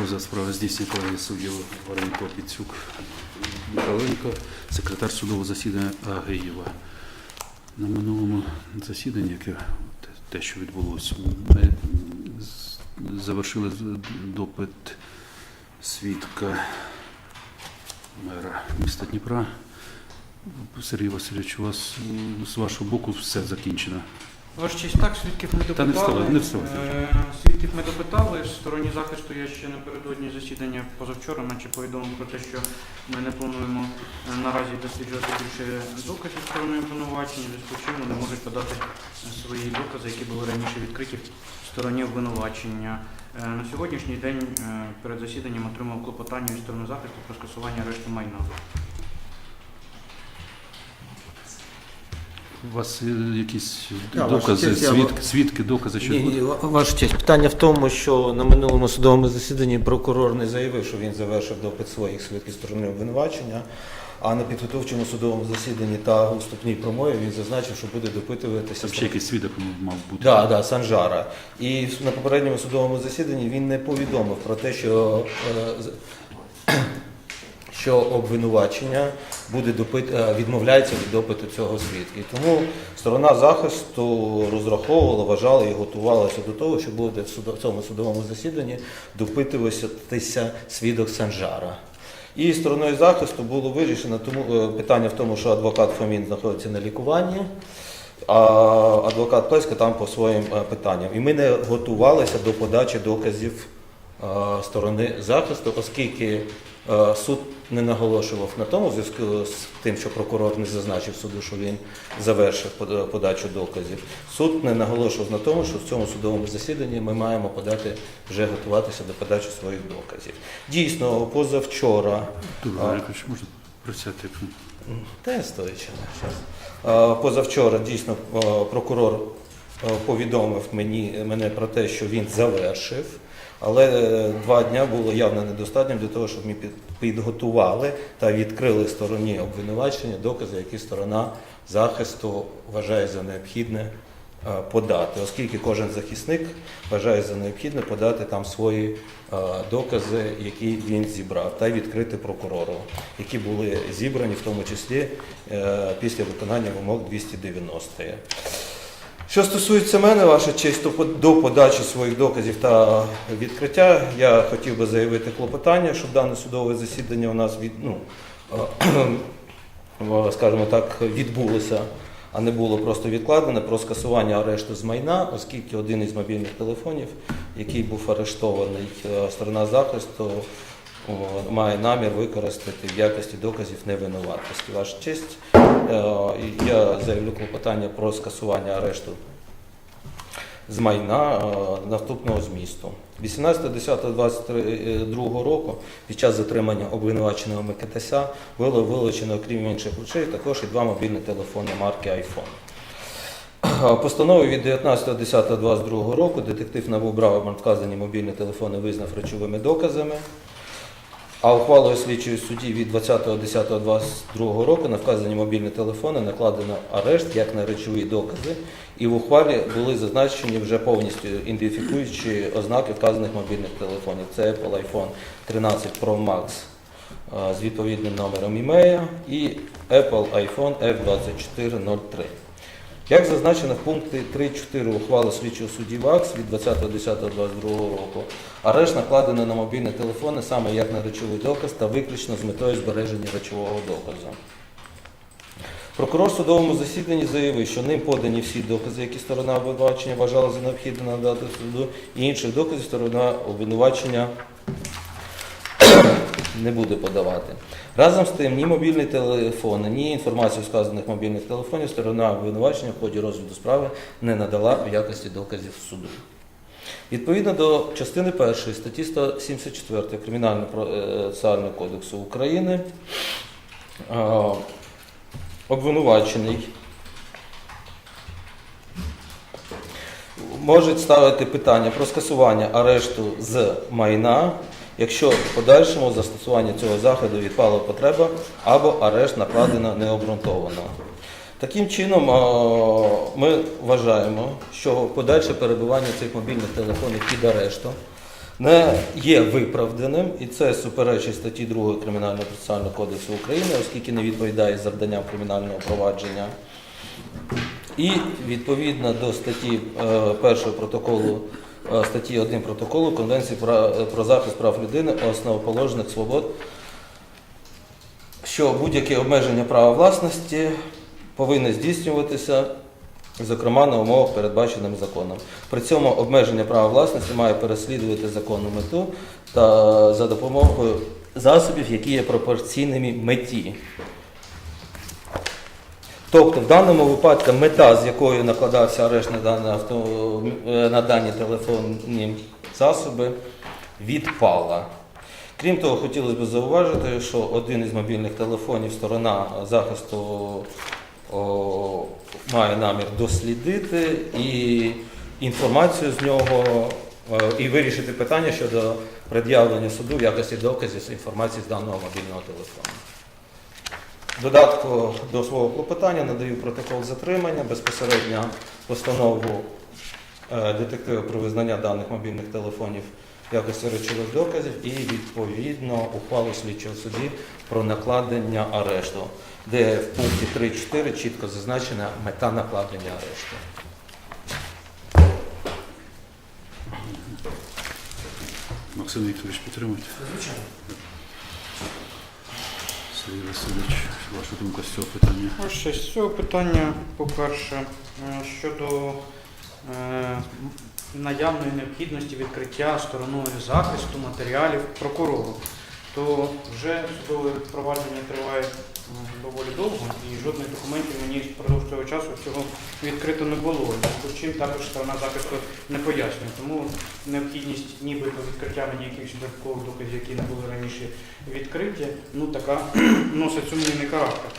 Розгляд справи здійснює суддів Варенко Піцюк Михайленко, секретар судового засідання Агеєва. На минулому засіданні, яке те, що відбулося, ми завершили допит свідка мера міста Дніпра. Сергій Васильович, у вас з вашого боку все закінчено. Ваш честь, так, свідків ми допитали. Та не вставай, не вставай. Е, Свідків ми допитали. В Стороні захисту я ще напередодні засідання позавчора, наче повідомив про те, що ми не плануємо е, наразі досліджувати більше доказів сторони обвинувачення, зв'язку чим вони можуть подати е, свої докази, які були раніше відкриті в стороні обвинувачення. На сьогоднішній день перед засіданням отримав клопотання від сторони захисту про скасування арешту майна. У вас е, якісь Да, ваша докази, честь, я свідки, свідки, докази, що Ні, ні, ва- ваша честь. Питання в тому, що на минулому судовому засіданні прокурор не заявив, що він завершив допит своїх свідків сторони обвинувачення. А на підготовчому судовому засіданні та у вступній промові він зазначив, що буде допитуватися. Там ще якийсь свідок мав бути. Да, да, Санжара. І на попередньому судовому засіданні він не повідомив про те, що, е, з- що обвинувачення буде допит, е, відмовляється від допиту цього свідка. І тому сторона захисту розраховувала, вважала і готувалася до того, що буде в цьому судовому засіданні допитуватися свідок Санжара. І стороною захисту було вирішено тому е, питання в тому, що адвокат Фомін знаходиться на лікуванні, а адвокат Плеска там по своїм е, питанням. І ми не готувалися до подачі доказів сторони захисту, оскільки суд не наголошував на тому, в зв'язку з тим, що прокурор не зазначив суду, що він завершив подачу доказів. Суд не наголошував на тому, що в цьому судовому засіданні ми маємо подати вже готуватися до подачі своїх доказів. Дійсно, позавчора. Якось можна присяти. Та стоячи. щас. Е, Позавчора дійсно е, прокурор е, повідомив мені, мене про те, що він завершив, але е, два дня було явно недостатньо для того, щоб ми під- підготували та відкрили стороні обвинувачення докази, які сторона захисту вважає за необхідне е, подати, оскільки кожен захисник вважає за необхідне подати там свої е, докази, які він зібрав, та відкрити прокурору, які були зібрані в тому числі після виконання вимог 290. Що стосується мене, ваша честь, то до подачі своїх доказів та відкриття я хотів би заявити клопотання, щоб дане судове засідання у нас від, ну, скажімо так, відбулося, а не було просто відкладене про скасування арешту з майна, оскільки один із мобільних телефонів, який був арештований е, сторона захисту, має намір використати в якості доказів невинуватості. Ваша честь, е, я заявлю клопотання про скасування арешту з майна е, наступного змісту. 18.10.22 року під час затримання обвинуваченого Микитася було вилучено, крім інших речей, також і два мобільні телефони марки iPhone. Постановою від 19.10.22 року детектив НАБУ брав вказані мобільні телефони визнав речовими доказами. А ухвалою слідчої судді від 20.10.22 року на вказані мобільні телефони накладено арешт як на речові докази, і в ухвалі були зазначені вже повністю ідентифікуючі ознаки вказаних мобільних телефонів. Це Apple iPhone 13 Pro Max з відповідним номером імея і Apple iPhone F2403. Як зазначено в пункті 3.4 ухвали слідчого судді ВАКС від 20.10.22 року, арешт накладено на мобільні телефони саме як на речовий доказ та виключно з метою збереження речового доказу. Прокурор в судовому засіданні заявив, що ним подані всі докази, які сторона обвинувачення вважала за необхідне надати суду, і інших доказів сторона обвинувачення не буде подавати. Разом з тим, ні мобільні телефони, ні інформацію з вказаних мобільних телефонів сторона обвинувачення в ході розгляду справи не надала в якості доказів суду. Відповідно до частини 1 статті 174 Кримінального процесуального кодексу України, е, обвинувачений може ставити питання про скасування арешту з майна якщо в подальшому застосування цього заходу відпала потреба або арешт накладено необґрунтовано. Таким чином, ми вважаємо, що подальше перебування цих мобільних телефонів під арештом не є виправданим, і це суперечить статті 2 Кримінального процесуального кодексу України, оскільки не відповідає завданням кримінального провадження. І відповідно до статті е, першого протоколу е, статті 1 протоколу Конвенції про, про захист прав людини, основоположних свобод, що будь-яке обмеження права власності повинне здійснюватися, зокрема на умовах, передбаченим законом. При цьому обмеження права власності має переслідувати законну мету та за допомогою засобів, які є пропорційними меті. Тобто, в даному випадку мета, з якою накладався арешт на дані, авто, е, на дані телефонні засоби, відпала. Крім того, хотілося б зауважити, що один із мобільних телефонів сторона захисту о, має намір дослідити і інформацію з нього е, і вирішити питання щодо пред'явлення суду в якості доказів інформації з даного мобільного телефону. Додатку до свого клопотання надаю протокол затримання, безпосередньо постанову е, детектива про визнання даних мобільних телефонів в якості речових доказів і відповідно ухвалу слідчого судді про накладення арешту, де в пункті 3.4 чітко зазначена мета накладення арешту. Максим Вікторович, підтримуйте. Звичайно. Сергій Васильович, ваша думка з цього питання? Ще з цього питання, по-перше, е, щодо е, наявної необхідності відкриття стороною захисту матеріалів прокурору, то вже судове провадження триває доволі довго і жодних документів мені впродовж цього часу цього відкрито не було. Чим також сторона захисту не пояснює. Тому необхідність нібито відкриття мені якихось додаткових доказів, які не були раніше відкриті, ну така носить сумнівний характер.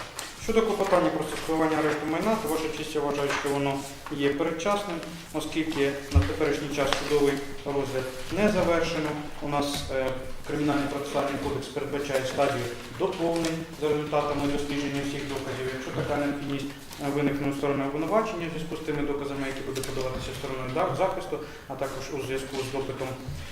Щодо клопотання про скасування арешту майна, то ваша честь я вважаю, що воно є передчасним, оскільки на теперішній час судовий розгляд не завершено. У нас е, Кримінальний процесуальний кодекс передбачає стадію доповнень за результатами дослідження всіх доказів. Якщо така необхідність виникне у сторони обвинувачення в зв'язку з тими доказами, які буде подаватися стороною захисту, а також у зв'язку з допитом,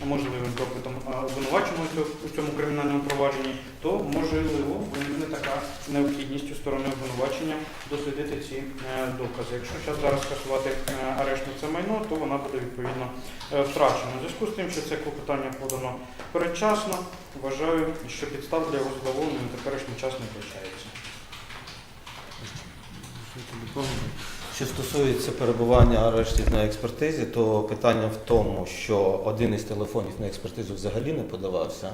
можливим допитом е, обвинуваченого у цьому- кримінальному провадженні, то можливо виникне така необхідність у сторони обвинувачення дослідити ці е, докази. Якщо зараз зараз скасувати е, арешт на це майно, то вона буде відповідно е, втрачена. У зв'язку з тим, що це клопотання подано передчасно, вважаю, що підстав для його задоволення на теперішній час не вбачається. Що стосується перебування арештів на експертизі, то питання в тому, що один із телефонів на експертизу взагалі не подавався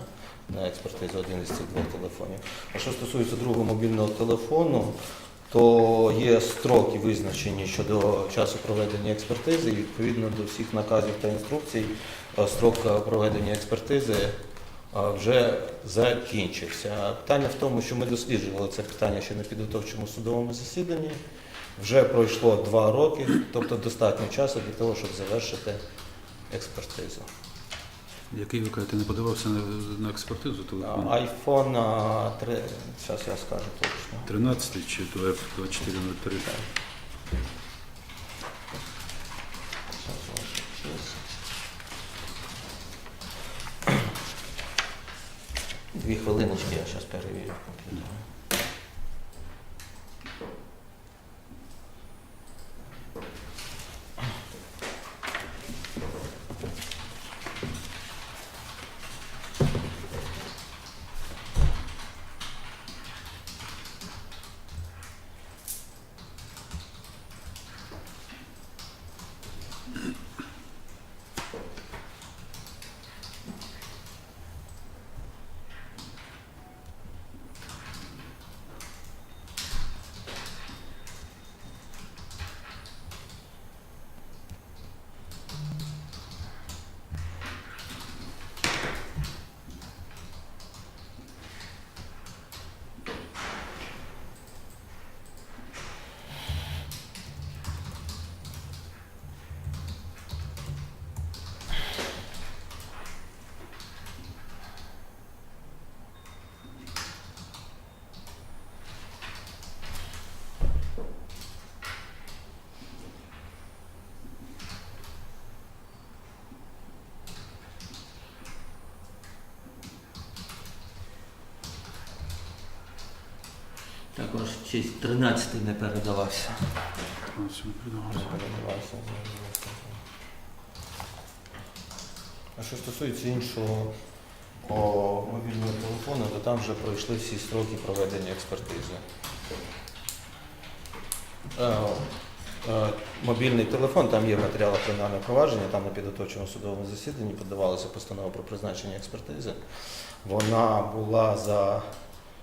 на експертизу один із цих двох телефонів. А що стосується другого мобільного телефону, то є строки визначені щодо часу проведення експертизи, і відповідно до всіх наказів та інструкцій, е, строк е, проведення експертизи е, вже закінчився. Питання в тому, що ми досліджували це питання ще на підготовчому судовому засіданні. Вже пройшло два роки, тобто достатньо часу для того, щоб завершити експертизу. Який ви кажете, не подавався на, на експертизу телефон? iPhone 3, зараз я скажу точно. 13 чи то F2403? Щас, ваша честь. Дві хвилиночки, я зараз перевірю. Також честь 13 не передавався. А що стосується іншого о, мобільного телефону, то там вже пройшли всі строки проведення експертизи. Е, е, Мобільний телефон, там є в матеріалах кримінального провадження, там на підготовчому судовому засіданні подавалася постанова про призначення експертизи. Вона була за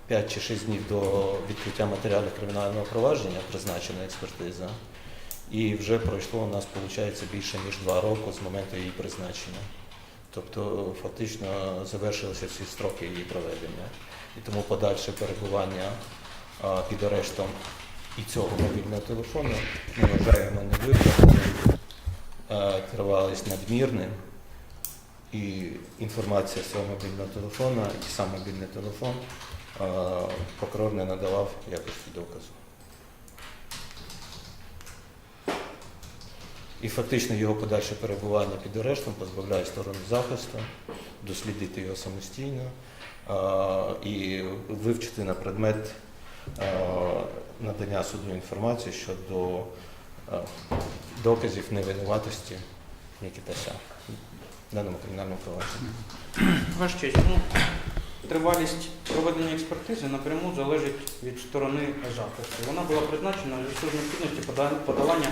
5 чи 6 днів до відкриття матеріалів кримінального провадження, призначена експертиза. І вже пройшло у нас, виходить, більше ніж два роки з моменту її призначення. Тобто фактично завершилися всі строки її проведення. І тому подальше перебування під арештом і цього мобільного телефону ми вважаємо невиправданим, тривалість надмірним. І інформація з цього мобільного телефону, і сам мобільний телефон прокурор не надавав якості доказу. І фактично його подальше перебування під арештом позбавляє сторону захисту, дослідити його самостійно і вивчити на предмет надання суду інформації щодо доказів невинуватості Нікітася в даному кримінальному провадженні. Ваш честь, ну, тривалість проведення експертизи напряму залежить від сторони захисту. Вона була призначена в зв'язку з необхідністю подолання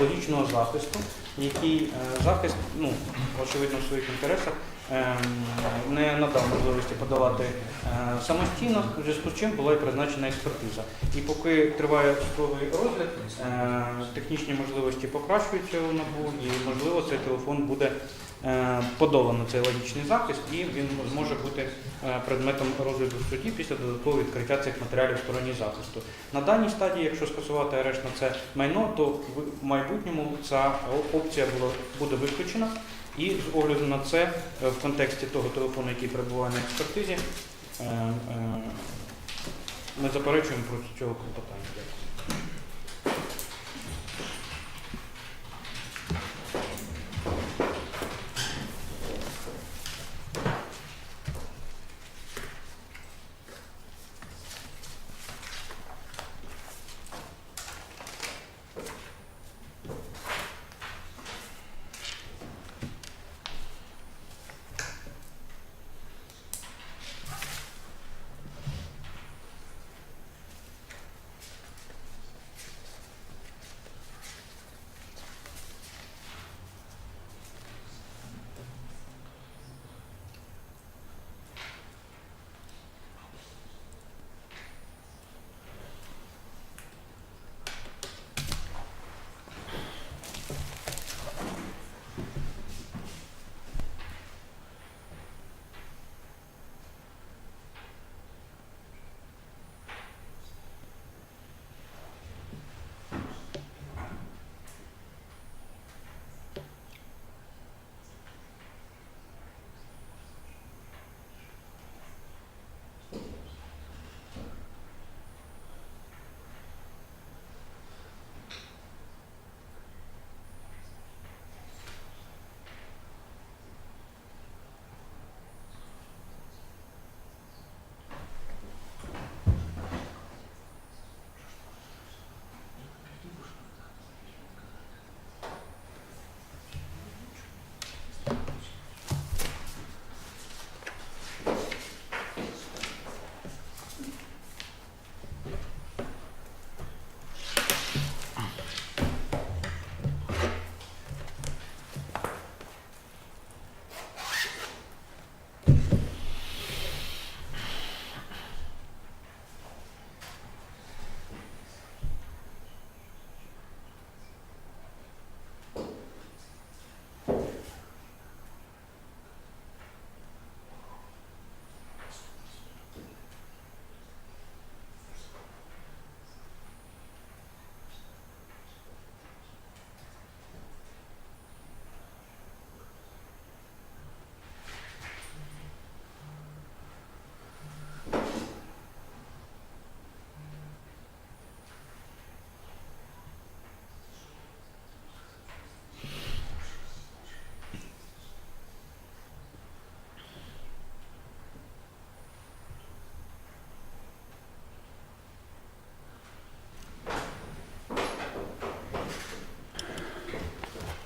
логічного захисту, який е, захист, ну, очевидно, в своїх інтересах не надав можливості подавати е, самостійно, в зв'язку з чим була і призначена експертиза. І поки триває судовий розгляд, е, технічні можливості покращуються у НАБУ, і можливо цей телефон буде е, подолано цей логічний захист, і він зможе бути предметом розгляду в суді після додаткового відкриття цих матеріалів в стороні захисту. На даній стадії, якщо скасувати арешт на це майно, то в майбутньому ця опція буде виключена. І з огляду на це, е, в контексті того телефону, який перебуває на експертизі, е, е, ми заперечуємо проти цього клопотання.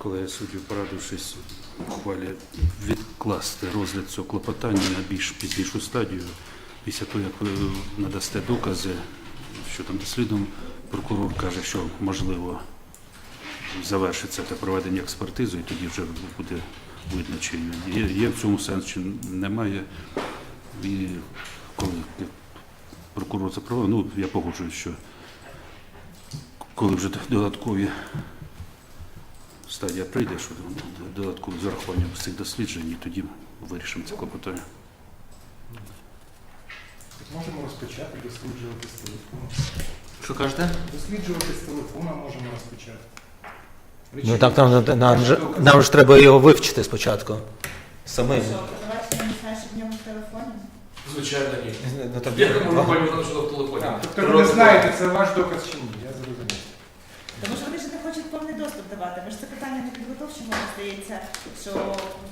Колегія суддів, порадившись, ухвалює відкласти розгляд цього клопотання на більш пізнішу стадію. Після того, як ви надасте докази, що там дослідом, прокурор каже, що можливо завершиться те проведення експертизи, і тоді вже буде видно, чи є, є в цьому сенс, чи немає. І коли прокурор це проводив, ну я погоджуюсь, що коли вже додаткові стадія прийде, що додаткові з урахуванням цих досліджень, і тоді вирішимо це клопотання. Можемо розпочати досліджувати з телефону. Що кажете? Досліджувати з телефона можемо розпочати. Ну так нам, нам, ж, нам ж треба його вивчити спочатку. Самим. Що, не знаєш, в ньому в телефоні? Звичайно, ні. Ну, так, можемо знати, що в телефоні? Тобто ви не знаєте, це ваш доказ чи ні, я зрозумів. Тому що вони ж не хочуть повний доступ давати. Ми ж це питання не підготовчимо, здається, що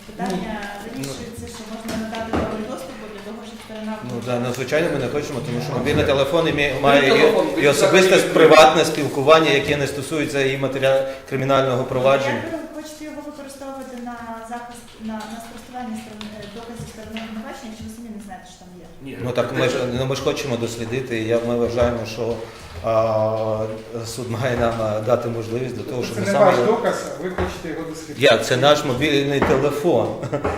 питання вирішується, що можна надати повний доступ, бо для того, щоб сторона Ну, да, ну, звичайно, ми не хочемо, тому що мобільний телефон імі- Ну, має телефон, і, і особисте приватне спілкування, яке не стосується і матеріал кримінального провадження. Як ви хочете його використовувати на захист, на, на спростування сторон- е, доказів сторони обвинувачення, якщо ви самі не знаєте, що там є? Ні. Ну так ми ж ну, ми ж хочемо дослідити. і Я ми вважаємо, що а, суд має нам дати можливість для того, щоб Це не саме ваш доказ, а ви хочете його дослідити. як це наш мобільний телефон.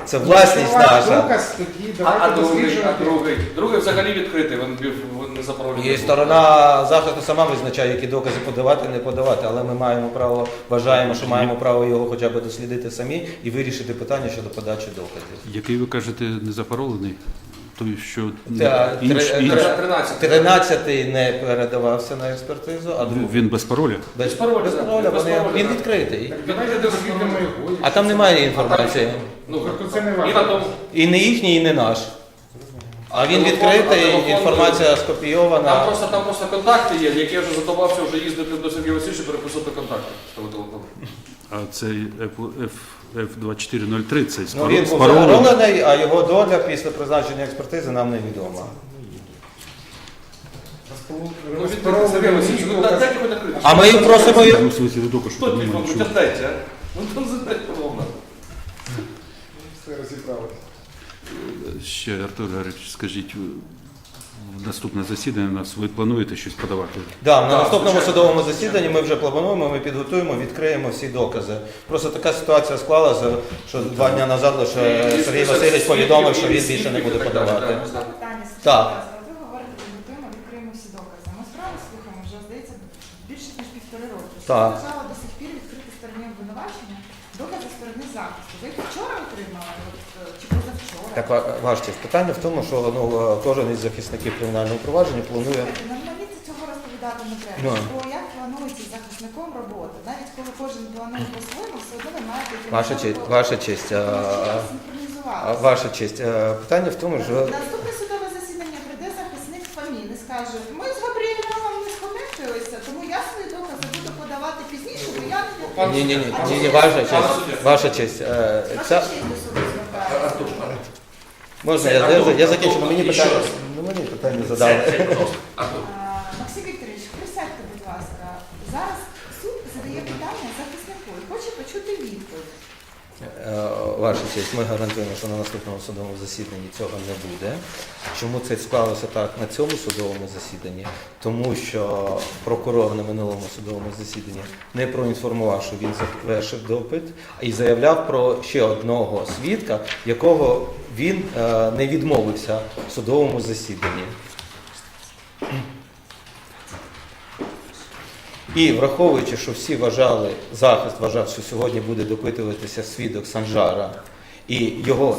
Це власність ваш наша. доказ, тоді А, а давайте другий, а досліджувати. другий. Другий взагалі відкритий, він, бів- він не заправлений. І сторона захисту сама визначає, які докази подавати, не подавати, але ми маємо право, вважаємо, що маємо право його хоча б дослідити самі і вирішити питання щодо подачі доказів. Який ви кажете, не запаролений? Той, що Та, інш, три- інш, Тре- 13. Тринадцятий не передавався на експертизу, а другий він без пароля? без, Без пароля, без пароля, без вони- пароля, він так. відкритий. Давайте дослідимо його. А там немає інформації. Ну, Тобто це не і на тому, І не їхній, і не наш. А він Телефон, відкритий, телефон- інформація там скопійована. просто, там просто контакти є, які я вже задавався вже їздити до Сергія Васильовича переписати контакти з того телефону. А цей F, F2403, цей з Ну, він був паролем? а його доля після призначення експертизи нам невідома. Розпол- Ну, ну дайте хоч накрити. А ми просимо й- Ну, в смысле, ви тільки що а? Ну, там задайте, головне. Все розібралося. ще Артур Григорович, скажіть, наступне засідання у нас ви плануєте щось подавати? Да, на Так, наступному звичайно. судовому засіданні ми вже плануємо, ми підготуємо, відкриємо всі докази. Просто така ситуація склалася, що два дні назад лише Сергій Васильович повідомив, що він більше не буде подавати. Питання Так. Ви говорите, підготуємо, відкриємо всі докази. Ми справу слухаємо вже, здається, більше ніж півтори роки. Так. заважало до сих пір відкрити стороні обвинувачення докази сторони захисту. Ви їх вчора отримали, от, е, чи позавчора? Так, ва- честь. Питання в тому, що ну, е, кожен із захисників кримінального провадження планує. Слухайте, це цього розповідати не треба. Ну. Бо як планується захисником робота? Навіть коли кожен планує по-своєму, все одно ви маєте Ваша честь, ваша честь, е, а, ваша честь. е, Питання в тому, що Наступне судове засідання прийде захисник ФАМІН і скаже, ми з Габріелем не схоментуємося, тому я свої докази буду подавати пізніше, бо я не ні, ні, ні, ні, ні, ваша честь, ваша честь. е, Ваша Ця, честь до суду звертається. Артур, можна, я, я, я закінчу, але мені ще питання, раз. ну, мені питання задали. Це, це, Максим Вікторович, присядьте, будь ласка. Зараз суд задає питання захиснику і хоче почути відповідь. Е, Ваша честь, ми гарантуємо, що на наступному судовому засіданні цього не буде. Чому це склалося так на цьому судовому засіданні? Тому що прокурор на минулому судовому засіданні не проінформував, що він завершив допит, і заявляв про ще одного свідка, якого він е, не відмовився в судовому засіданні. І враховуючи, що всі вважали, захист вважав, що сьогодні буде допитуватися свідок Санжара, і його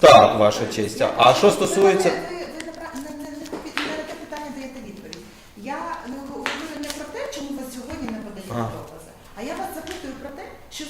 так, ваша честь. А що стосується Ви, ви, ви напра- не, не, не, під- не на те питання даєте відповідь. Я не говорю не про те, чому ви сьогодні не подаєте А. докази, а я вас запитую про те, що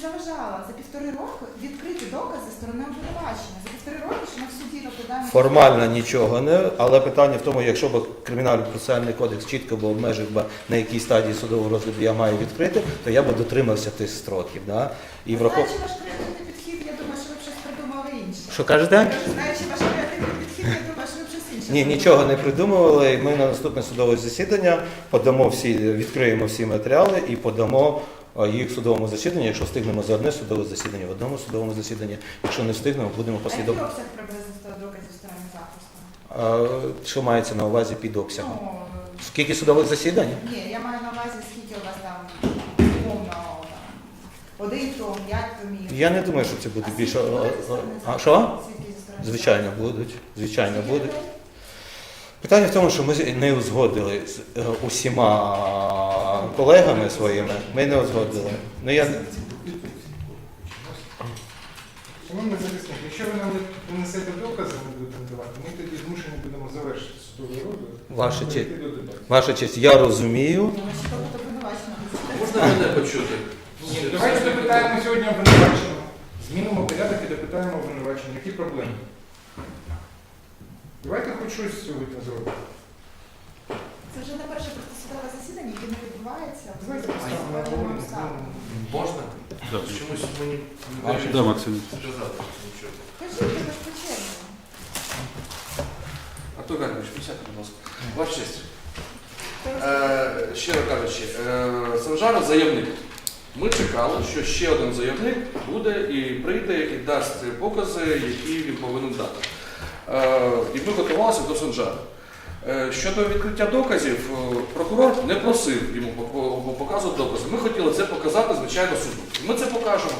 заважало за півтори роки відкрити докази сторони обвинувачення. За півтори роки, що ми в суді розглядаємо формально нічого не, але питання в тому, якщо б кримінальний процесуальний кодекс чітко б обмежив би, на якій стадії судового розгляду я маю відкрити, то я б дотримався тих строків. Да? І врахов... Знаючи ваш креативний підхід, я думаю, що ви б щось придумали інше. Що кажете? Знаючи ваш креативний підхід, я думаю, що ви б щось інше. Ні, нічого не придумували. Ми на наступне судове засідання подамо всі, відкриємо всі матеріали і подамо їх в судовому засіданні. Якщо встигнемо за одне судове засідання, в одному судовому засіданні. Якщо не встигнемо, будемо послідовно. обсяг приблизно доказів сторони захисту? Що мається на увазі під обсягом? Ну, Скільки судових засідань? ні, я маю на увазі, скільки у вас там умовно там, один том, п'ять томів. Я не думаю, що це буде А більше. зі А що? захисту? Зі сторони Звичайно, будуть. Звичайно, будуть. Питання в тому, що ми не узгодили з е, усіма колегами своїми. Ми не узгодили. Ну я Шановний захисник, якщо ви нам не принесете докази, не будете надавати, ми тоді змушені будемо завершити судовий розгляд. Ваша честь. ваша честь, я розумію. Можна мене почути? Ні, давайте допитаємо сьогодні обвинуваченого. Змінимо порядок і допитаємо обвинувачення. Які проблеми? Давайте хоч щось сьогодні зробимо. Це вже не перше просто судове засідання, яке не відбувається. В. Можна? Да. Чомусь мені не дають да, Максим. сказати нічого. Кажіть, ви ж по черзі. Артур Гаркович, присядьте, будь ласка. Ваша честь. Е, щиро кажучи, е, Санжара заявник. Ми чекали, що ще один заявник буде і прийде і дасть покази, які він повинен дати. Е, і ми готувалися до Санжара. Е, Щодо відкриття доказів, е, прокурор не просив йому показувати докази. Ми хотіли це показати, звичайно, суду. Ми це покажемо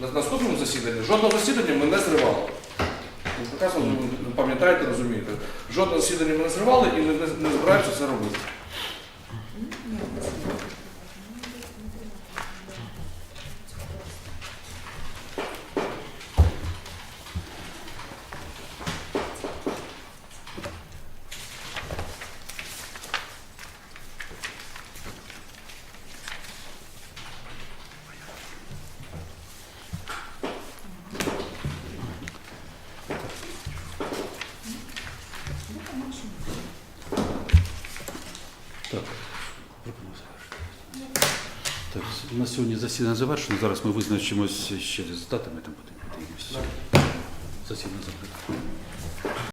на наступному засіданні. Жодного засідання ми не зривали. Ви пам'ятаєте, розумієте. Жодного засідання ми не зривали і не збираємося це робити. Ні, не засідання. Так. пропоную завершити. Так, у нас сьогодні засідання завершено. Зараз ми визначимось ще результатами, там будемо подивимося. Засідання закрите.